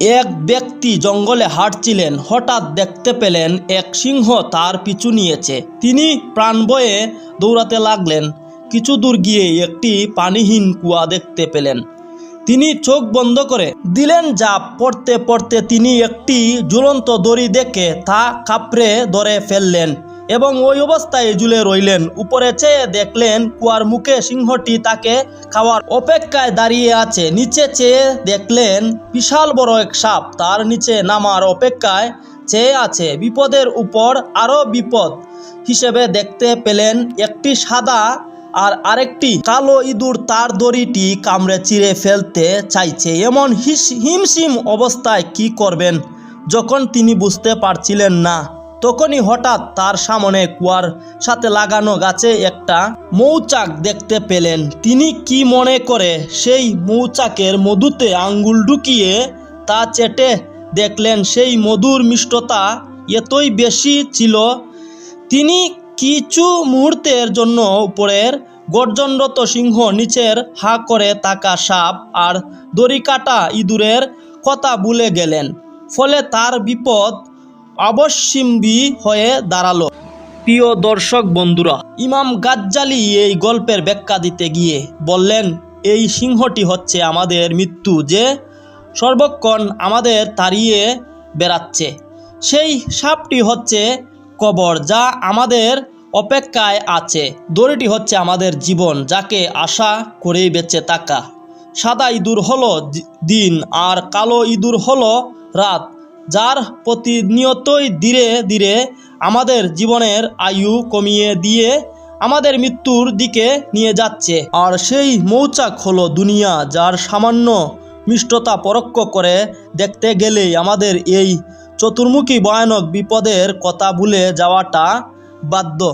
এক ব্যক্তি জঙ্গলে হাঁটছিলেন, হঠাৎ দেখতে পেলেন এক সিংহ তার পিছু নিয়েছে। তিনি প্রাণ বয়ে দৌড়াতে লাগলেন। কিছু দূর গিয়ে একটি পানিহীন কুয়া দেখতে পেলেন। তিনি চোখ বন্ধ করে দিলেন, যা পড়তে পড়তে তিনি একটি ঝুলন্ত দড়ি দেখে তা কাপড়ে ধরে ফেললেন। এবং ওই অবস্থায় ঝুলে রইলেন। উপরে চেয়ে দেখলেন কুয়ার মুখে সিংহটি তাকে খাওয়ার অপেক্ষায় দাঁড়িয়ে আছে। নিচে চেয়ে দেখলেন বিশাল বড় এক সাপ, তার নিচে নামার অপেক্ষায় চেয়ে আছে। বিপদের উপর আরও বিপদ হিসেবে দেখতে পেলেন একটি সাদা আর আরেকটি কালো ইঁদুর, তার দড়িটি কামড়ে চিড়ে ফেলতে চাইছে। এমন হিমশিম অবস্থায় কি করবেন যখন তিনি বুঝতে পারছিলেন না? তখনই হঠাৎ তার সামনে কুয়ার সাথে লাগানো গাছে একটা মৌচাক দেখতে পেলেন। তিনি কি মনে করে সেই মৌচাকের মধুতে আঙ্গুল ঢুকিয়ে তা চেটে দেখলেন, সেই মধুর মিষ্টতা এতই বেশি ছিল। তিনি কিছু মুহূর্তের জন্য উপরের গর্জনরত সিংহ নিচের হা করে তাকা সাপ আর দড়ি কাটা ইঁদুরের কথা ভুলে গেলেন। ফলে তার বিপদ অবশ্যম্বী হয়ে দাঁড়াল। প্রিয় দর্শক বন্ধুরা ইমাম গাজ্জালি এই গল্পের ব্যাখ্যা দিতে গিয়ে বললেন এই সিংহটি হচ্ছে আমাদের মৃত্যু যে সর্বক্ষণ আমাদের তাড়িয়ে বেড়াচ্ছে। সেই সাপটি হচ্ছে কবর যা আমাদের অপেক্ষায় আছে। দড়িটি হচ্ছে আমাদের জীবন যাকে আশা করেই বেঁচে থাকা। সাদা ইঁদুর হলো দিন আর কালো ইঁদুর হলো রাত। যার প্রতিনিয়তই ধীরে ধীরে আমাদের জীবনের আয়ু কমিয়ে দিয়ে আমাদের মৃত্যুর দিকে নিয়ে যাচ্ছে। আর সেই মৌচাক হলো দুনিয়া, যার সামান্য মিষ্টতা পরোক্ষ করে দেখতে গেলেই আমাদের এই চতুর্মুখী ভয়ানক বিপদের কথা ভুলে যাওয়াটা বাধ্য।